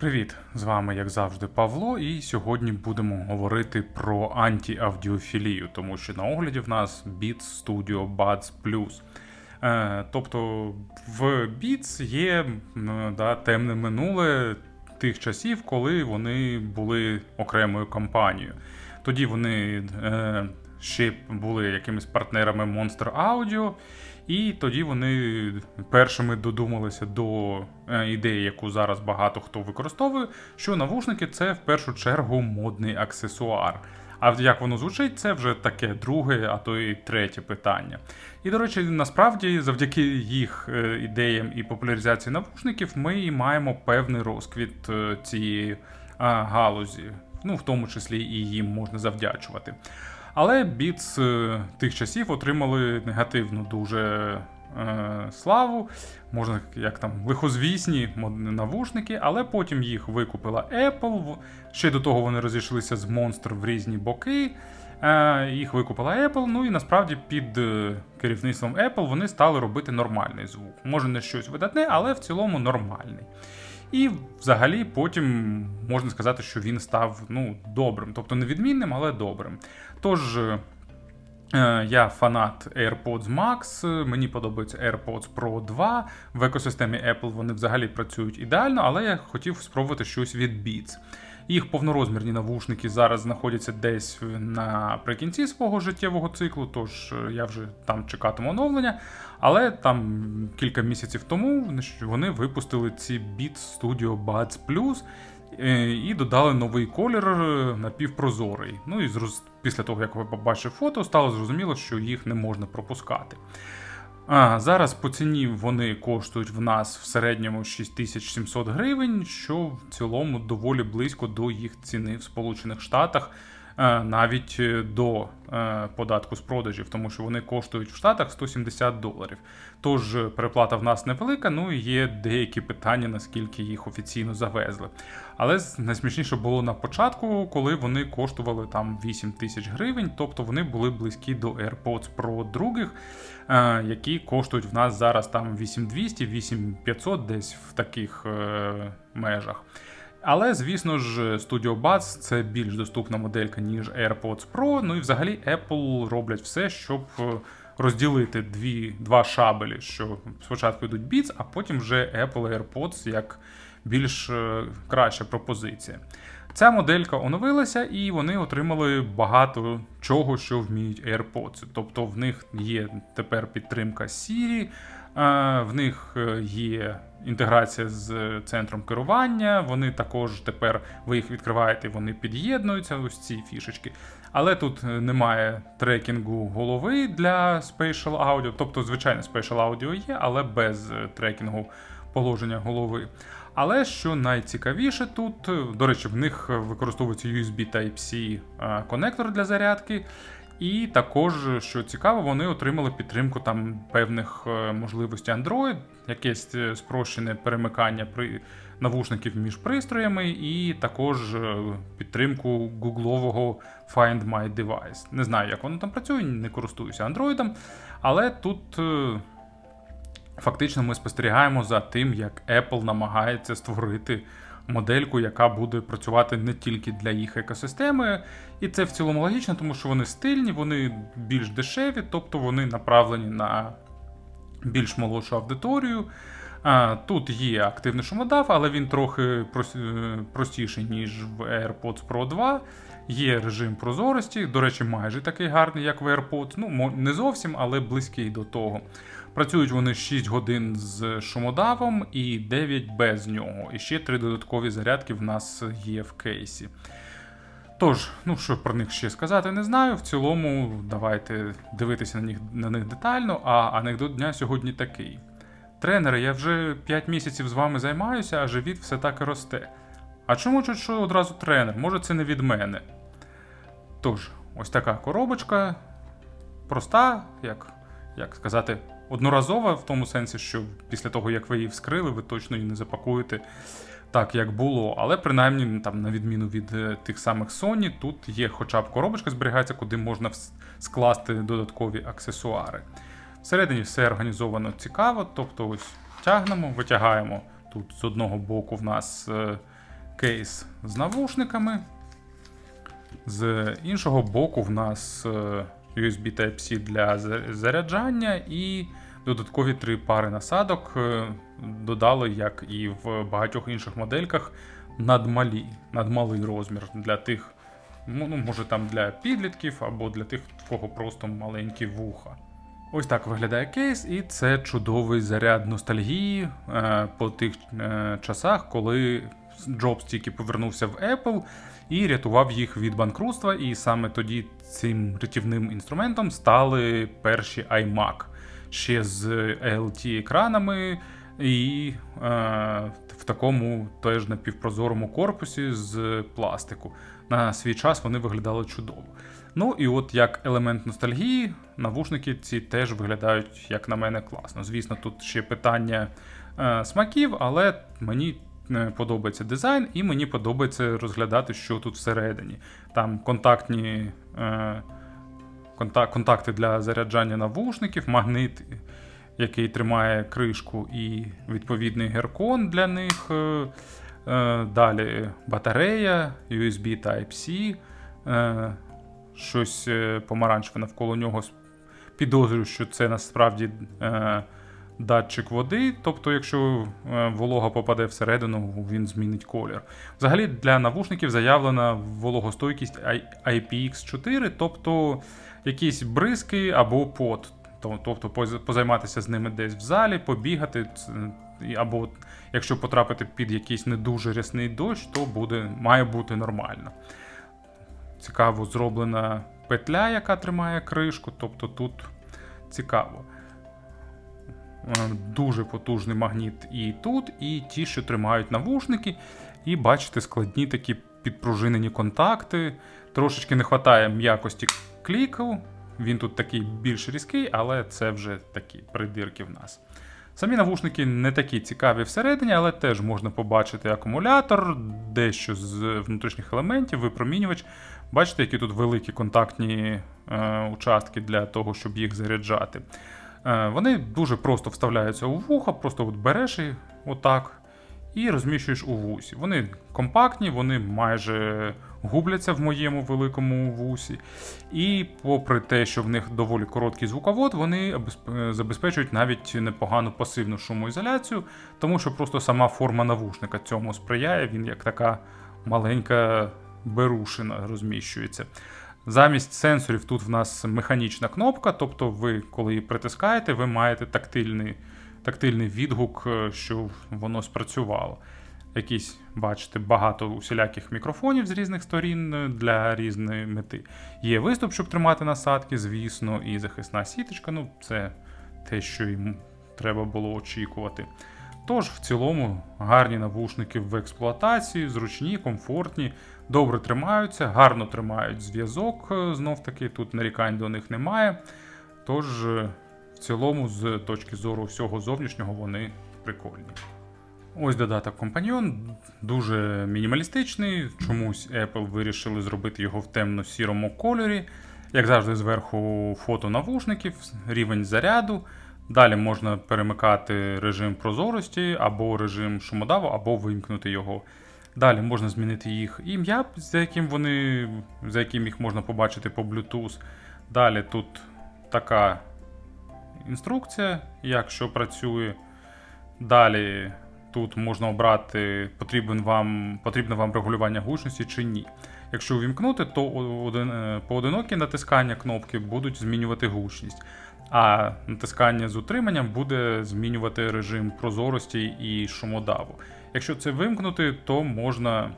Привіт! З вами, як завжди, Павло, і сьогодні будемо говорити про антиавдіофілію, тому що на огляді в нас Beats Studio Buds Plus. Е, тобто в Beats є да, темне минуле тих часів, коли вони були окремою компанією. Тоді вони е, ще були якимись партнерами Monster Audio, і тоді вони першими додумалися до е, ідеї, яку зараз багато хто використовує, що навушники це в першу чергу модний аксесуар. А як воно звучить, це вже таке друге, а то і третє питання. І, до речі, насправді, завдяки їх е, ідеям і популяризації навушників, ми і маємо певний розквіт е, цієї галузі, ну в тому числі і їм можна завдячувати. Але Beats е, тих часів отримали негативну дуже е, славу, можна як там лихозвісні навушники, але потім їх викупила Apple. Ще до того вони розійшлися з Monster в різні боки. Е, їх викупила Apple, ну і насправді під керівництвом Apple вони стали робити нормальний звук. Може не щось видатне, але в цілому нормальний. І взагалі потім можна сказати, що він став ну, добрим, тобто не відмінним, але добрим. Тож. е, Я фанат AirPods Max, мені подобається AirPods Pro 2. В екосистемі Apple вони взагалі працюють ідеально, але я хотів спробувати щось від Beats. Їх повнорозмірні навушники зараз знаходяться десь наприкінці свого життєвого циклу, тож е, я вже там чекатиму оновлення. Але там кілька місяців тому вони випустили ці Beats Studio Buds Plus е, і додали новий колір е, напівпрозорий. Ну і після того, як ви побачили фото, стало зрозуміло, що їх не можна пропускати. А, зараз по ціні вони коштують в нас в середньому 6700 гривень, що в цілому доволі близько до їх ціни в Сполучених Штатах, навіть е, до е, податку з продажів, тому що вони коштують в Штатах 170 доларів. Тож е, переплата в нас невелика, ну і є деякі питання, наскільки їх офіційно завезли. Але найсмішніше було на початку, коли вони коштували там 8 тисяч гривень, тобто вони були близькі до AirPods Pro других, е, які коштують в нас зараз там 8200, 8500, десь в таких е, межах. Але, звісно ж, Studio Buds це більш доступна моделька, ніж AirPods Pro. Ну і взагалі Apple роблять все, щоб е, розділити дві, два шабелі, що спочатку йдуть Beats, а потім вже Apple AirPods як більш е, краща пропозиція. Ця моделька оновилася, і вони отримали багато чого, що вміють AirPods. Тобто в них є тепер підтримка Siri, е, в них є інтеграція з центром керування. Вони також тепер ви їх відкриваєте, вони під'єднуються, ось ці фішечки. Але тут е, немає трекінгу голови для Spatial Audio, тобто, звичайно, Spatial Audio є, але без е, трекінгу положення голови. Але що найцікавіше тут, е, до речі, в них використовується USB Type-C конектор для зарядки. І також, що цікаво, вони отримали підтримку там певних е, можливостей Android, якесь е, спрощене перемикання при навушників між пристроями, і також е, підтримку гуглового Find My Device. Не знаю, як воно там працює, не користуюся Android, але тут. Фактично, ми спостерігаємо за тим, як Apple намагається створити модельку, яка буде працювати не тільки для їх екосистеми, і це в цілому логічно, тому що вони стильні, вони більш дешеві, тобто вони направлені на більш молодшу аудиторію. Тут є активний шумодав, але він трохи е, простіший, ніж в AirPods Pro 2. Є режим прозорості, до речі, майже такий гарний, як в AirPods. Ну, не зовсім, але близький до того. Працюють вони 6 годин з шумодавом і 9 без нього. І ще три додаткові зарядки в нас є в кейсі. Тож, ну що про них ще сказати, не знаю. В цілому, давайте дивитися на них, на них детально. А анекдот дня сьогодні такий. Тренери, я вже 5 місяців з вами займаюся, а живіт все так і росте. А чому чуть що одразу тренер? Може, це не від мене. Тож, ось така коробочка. Проста, як, як сказати, одноразова, в тому сенсі, що після того, як ви її вскрили, ви точно її не запакуєте так, як було. Але принаймні, там, на відміну від е, тих самих Sony, тут є хоча б коробочка зберігається, куди можна скласти додаткові аксесуари. Всередині все організовано цікаво, тобто ось тягнемо, витягаємо. Тут з одного боку в нас е, кейс з навушниками. З іншого боку, в нас е, USB Type-C для заряджання і додаткові три пари насадок е, додали, як і в багатьох інших модельках, надмалі, надмалий розмір для тих, ну, може там для підлітків або для тих, в кого просто маленькі вуха. Ось так виглядає кейс, і це чудовий заряд ностальгії е, по тих е, часах, коли Джобс тільки повернувся в Apple і рятував їх від банкрутства. І саме тоді цим рятівним інструментом стали перші iMac ще з LT-екранами і е, в такому теж напівпрозорому корпусі з пластику. На свій час вони виглядали чудово. Ну і от як елемент ностальгії, навушники ці теж виглядають, як на мене, класно. Звісно, тут ще питання е, смаків, але мені подобається дизайн, і мені подобається розглядати, що тут всередині. Там контактні е, контакти для заряджання навушників, магнит, який тримає кришку, і відповідний геркон для них. Е, е, далі батарея, USB Type-C. Щось помаранчеве навколо нього. Підозрюю, що це насправді датчик води. Тобто, якщо е, волога попаде всередину, він змінить колір. Взагалі для навушників заявлена вологостойкість IPX4, тобто якісь бризки або пот. Тобто позайматися з ними десь в залі, побігати, або якщо потрапити під якийсь не дуже рясний дощ, то буде, має бути нормально цікаво зроблена петля, яка тримає кришку. Тобто тут цікаво. Е, Дуже потужний магніт і тут, і ті, що тримають навушники. І бачите, складні такі підпружинені контакти. Трошечки не вистачає м'якості кліку. Він тут такий більш різкий, але це вже такі придирки в нас. Самі навушники не такі цікаві всередині, але теж можна побачити акумулятор, дещо з внутрішніх елементів, випромінювач. Бачите, які тут великі контактні е, участки для того, щоб їх заряджати. Е, вони дуже просто вставляються у вуха, просто от береш і отак. І розміщуєш у вусі. Вони компактні, вони майже губляться в моєму великому вусі. І попри те, що в них доволі короткий звуковод, вони е, забезпечують навіть непогану пасивну шумоізоляцію, тому що просто сама форма навушника цьому сприяє, він як така маленька берушина розміщується. Замість сенсорів тут в нас механічна кнопка, тобто ви, коли її притискаєте, ви маєте тактильний, тактильний відгук, е, що воно спрацювало. Якісь, бачите, багато усіляких мікрофонів з різних сторін е, для різної мети. Є виступ, щоб тримати насадки, звісно, і захисна сіточка. Ну, це те, що йому треба було очікувати. Тож, в цілому, гарні навушники в експлуатації, зручні, комфортні, добре тримаються, гарно тримають зв'язок. е, Знов таки, тут нарікань до них немає. Тож, е, в цілому, з точки зору всього зовнішнього, вони прикольні. Ось додаток Companion, дуже мінімалістичний. Чомусь Apple вирішили зробити його в темно-сірому кольорі. Як завжди, зверху фото навушників, рівень заряду. Далі можна перемикати режим прозорості або режим шумодаву, або вимкнути його. Далі можна змінити їх ім'я, за яким вони, за яким їх можна побачити по Bluetooth. Далі тут така інструкція, як що працює. Далі тут можна обрати, потрібен вам, потрібне вам регулювання гучності чи ні. Якщо увімкнути, то один, е, поодинокі натискання кнопки будуть змінювати гучність, а натискання з утриманням буде змінювати режим прозорості і шумодаву. Якщо це вимкнути, то можна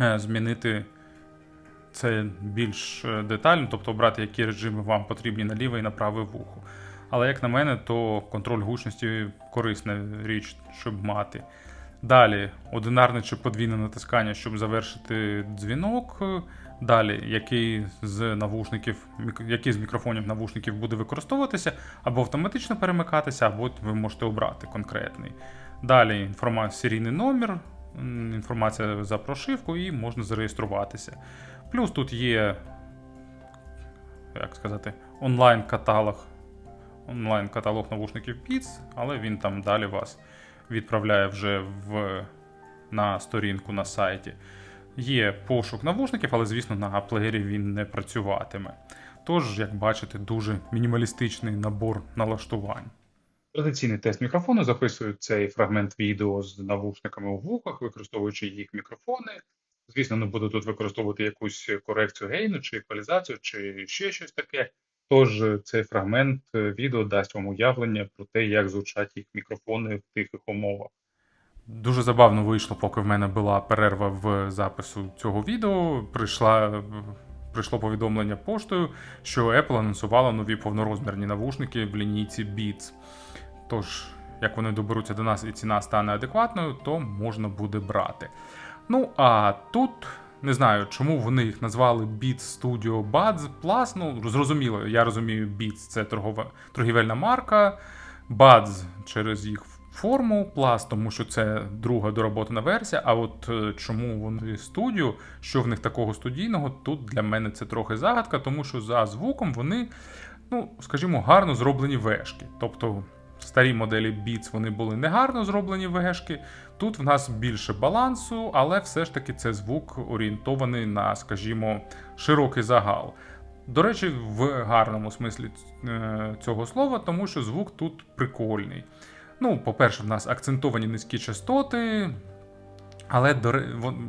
е, змінити це більш е, детально, тобто обрати, які режими вам потрібні на ліве і на праве вухо. Але, як на мене, то контроль гучності корисна річ, щоб мати. Далі одинарне чи подвійне натискання, щоб завершити дзвінок. Далі, який з навушників, який з мікрофонів навушників буде використовуватися, або автоматично перемикатися, або ви можете обрати конкретний. Далі інформація, серійний номер, інформація за прошивку, і можна зареєструватися. Плюс тут є, як сказати, онлайн-каталог онлайн-каталог навушників Beats, але він там далі вас відправляє вже в на сторінку на сайті. Є пошук навушників, але, звісно, на плеєрі він не працюватиме. Тож, як бачите, дуже мінімалістичний набор налаштувань. Традиційний тест мікрофону записую цей фрагмент відео з навушниками у вухах, використовуючи їх мікрофони. Звісно, не буду тут використовувати якусь корекцію гейну чи еквалізацію, чи ще щось таке. Тож цей фрагмент е, відео дасть вам уявлення про те, як звучать їх мікрофони в тихих умовах. Дуже забавно вийшло, поки в мене була перерва в запису цього відео. Прийшла, прийшло повідомлення поштою, що Apple анонсувала нові повнорозмірні навушники в лінійці Beats. Тож, як вони доберуться до нас і ціна стане адекватною, то можна буде брати. Ну а тут не знаю, чому вони їх назвали Beats Studio Buds Plus. Ну, зрозуміло, я розумію, Beats це торгова, торгівельна марка, Buds через їх форму, Plus, тому що це друга доработана версія. А от е, чому вони студіо, що в них такого студійного, тут для мене це трохи загадка, тому що за звуком вони, ну, скажімо, гарно зроблені вешки. Тобто. Старі моделі Beats вони були негарно зроблені вешки. Тут в нас більше балансу, але все ж таки це звук орієнтований на, скажімо, широкий загал. До речі, в гарному смислі е, цього слова, тому що звук тут прикольний. Ну, по-перше, в нас акцентовані низькі частоти, але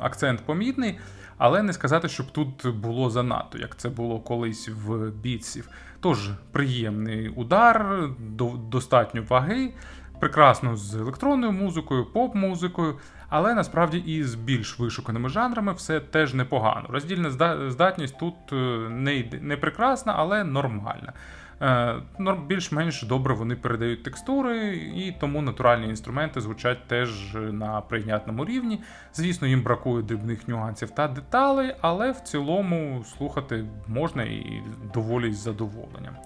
акцент помітний. Але не сказати, щоб тут було занадто, як це було колись в бітсів. Тож приємний удар, достатньо ваги, прекрасно з електронною музикою, поп-музикою, але насправді і з більш вишуканими жанрами все теж непогано. Роздільна здатність тут е, не не прекрасна, але нормальна. Е, більш-менш добре вони передають текстури, і тому натуральні інструменти звучать теж на прийнятному рівні. Звісно, їм бракує дрібних нюансів та деталей, але в цілому слухати можна і доволі з задоволенням.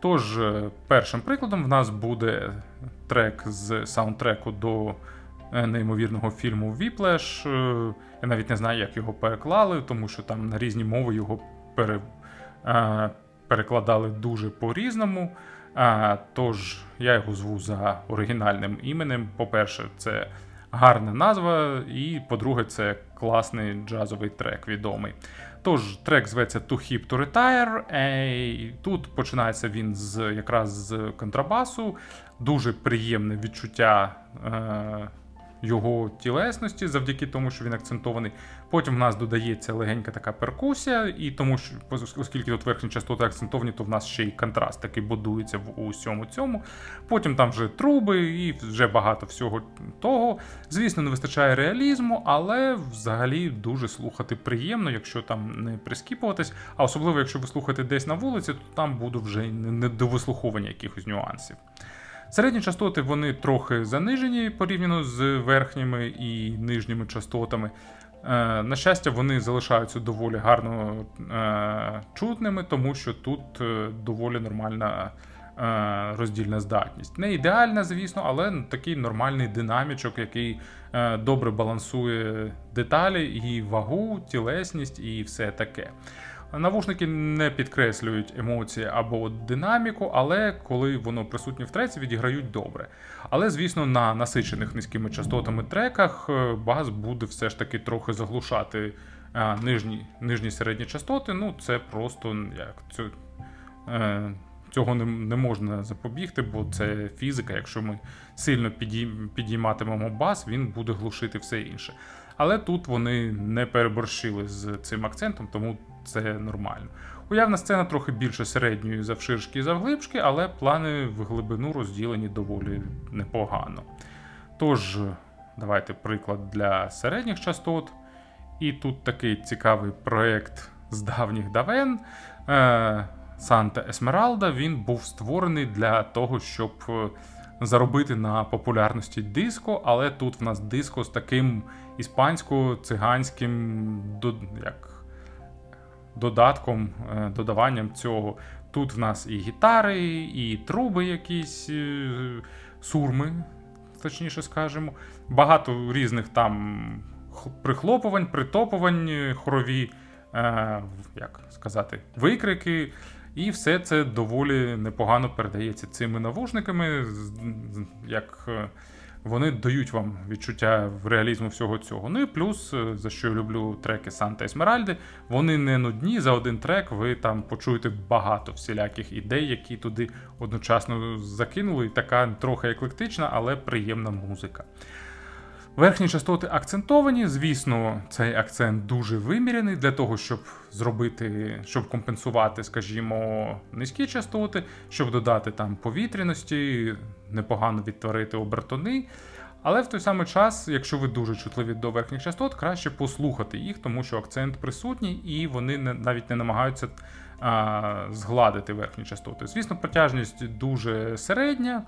Тож, е, першим прикладом в нас буде трек з саундтреку до е, неймовірного фільму Віплеш. Я навіть не знаю, як його переклали, тому що там на різні мови його пере перекладали дуже по-різному. Тож я його зву за оригінальним іменем. По-перше, це гарна назва, і по-друге, це класний джазовий трек відомий. Тож, трек зветься To Hip to Retire. І Тут починається він з якраз з контрабасу. Дуже приємне відчуття. Е- його тілесності, завдяки тому, що він акцентований. Потім в нас додається легенька така перкусія, і тому, що, оскільки тут верхні частоти акцентовані, то в нас ще й контраст такий будується в усьому цьому. Потім там вже труби і вже багато всього того. Звісно, не вистачає реалізму, але взагалі дуже слухати приємно, якщо там не прискіпуватись. А особливо, якщо ви слухаєте десь на вулиці, то там буде вже не до якихось нюансів. Середні частоти вони трохи занижені порівняно з верхніми і нижніми частотами. Е, на щастя, вони залишаються доволі гарно е, чутними, тому що тут е, доволі нормальна роздільна здатність. Не ідеальна, звісно, але такий нормальний динамічок, який добре балансує деталі, і вагу, тілесність і все таке. Навушники не підкреслюють емоції або динаміку, але коли воно присутнє в треці, відіграють добре. Але, звісно, на насичених низькими частотами треках е, бас буде все ж таки трохи заглушати е, нижні нижні середні частоти. Ну, це просто як це, цього не, не можна запобігти, бо це фізика. Якщо ми сильно підійматимемо бас, він буде глушити все інше. Але тут вони не переборщили з цим акцентом, тому це нормально. Уявна сцена трохи більше середньої завширшки і завглибшки, але плани в глибину розділені доволі непогано. Тож, давайте приклад для середніх частот. І тут такий цікавий проєкт з давніх давен. Санта Есмералда він був створений для того, щоб е, заробити на популярності диско, але тут в нас диско з таким іспансько-циганським як додатком, е, додаванням цього. Тут в нас і гітари, і труби, якісь е, сурми, точніше скажемо. Багато різних там прихлопувань, притопувань, хорові, е, як сказати, викрики. І все це доволі непогано передається цими навушниками. як вони дають вам відчуття в реалізму всього цього. Ну і плюс, е, за що я люблю треки Санта Есмеральди, вони не нудні. За один трек ви там почуєте багато всіляких ідей, які туди одночасно закинули. І така трохи еклектична, але приємна музика. Верхні частоти акцентовані. Звісно, цей акцент дуже вимірений для того, щоб зробити, щоб компенсувати, скажімо, низькі частоти, щоб додати там повітряності, непогано відтворити обертони. Але в той самий час, якщо ви дуже чутливі до верхніх частот, краще послухати їх, тому що акцент присутній, і вони не, навіть не намагаються а, згладити верхні частоти. Звісно, протяжність дуже середня.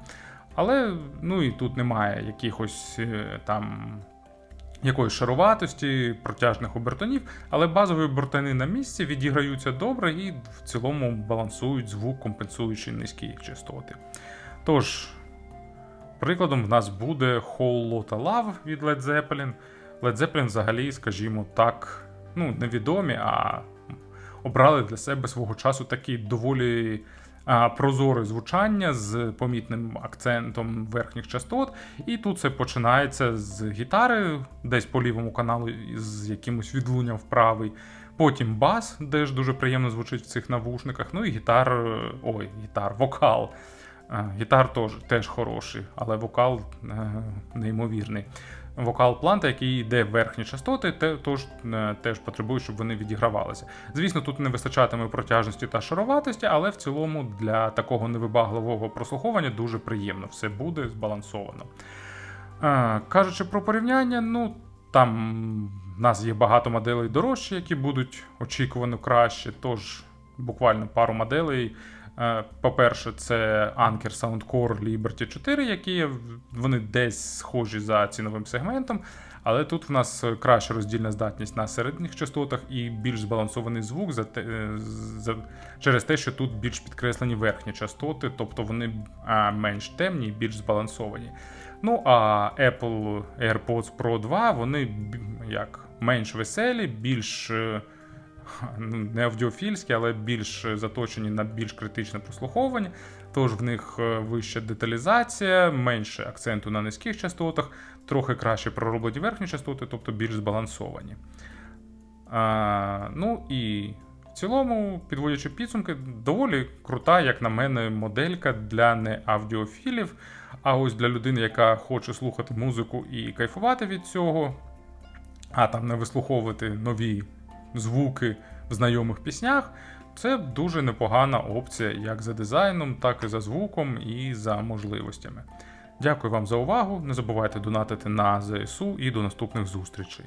Але ну і тут немає якихось е, там якоїсь шаруватості, протяжних обертонів, але базові обертони на місці відіграються добре і в цілому балансують звук, компенсуючи низькі частоти. Тож, прикладом в нас буде Whole Lotta Love від Led Zeppelin. Led Zeppelin взагалі, скажімо так, ну, невідомі, а обрали для себе свого часу такий доволі а, прозоре звучання з помітним акцентом верхніх частот. І тут це починається з гітари, десь по лівому каналу з якимось відлунням в правий. Потім бас, де ж дуже приємно звучить в цих навушниках. Ну і гітар, е, ой, гітар, вокал. Гітар теж, теж хороший, але вокал е, неймовірний. Вокал планта, який йде в верхні частоти, те, тож, е, теж потребує, щоб вони відігравалися. Звісно, тут не вистачатиме протяжності та шароватості, але в цілому для такого невибагливого прослуховування дуже приємно. Все буде збалансовано. Е, Кажучи про порівняння, ну там в нас є багато моделей дорожчі, які будуть очікувано краще. Тож буквально пару моделей. Е, По-перше, це Anker Soundcore Liberty 4, які вони десь схожі за ціновим сегментом, але тут в нас краща роздільна здатність на середніх частотах і більш збалансований звук за те, е, за, через те, що тут більш підкреслені верхні частоти, тобто вони а, менш темні і більш збалансовані. Ну а Apple AirPods Pro 2 вони як менш веселі, більш. Ну, не аудіофільські, але більш заточені на більш критичне прослуховування. Тож в них е, вища деталізація, менше акценту на низьких частотах, трохи краще пророблені верхні частоти, тобто більш збалансовані. А, ну і в цілому, підводячи підсумки, доволі крута, як на мене, моделька для не аудіофілів. А ось для людини, яка хоче слухати музику і кайфувати від цього, а там не вислуховувати нові звуки в знайомих піснях, це дуже непогана опція як за дизайном, так і за звуком і за можливостями. Дякую вам за увагу. Не забувайте донатити на ЗСУ і до наступних зустрічей.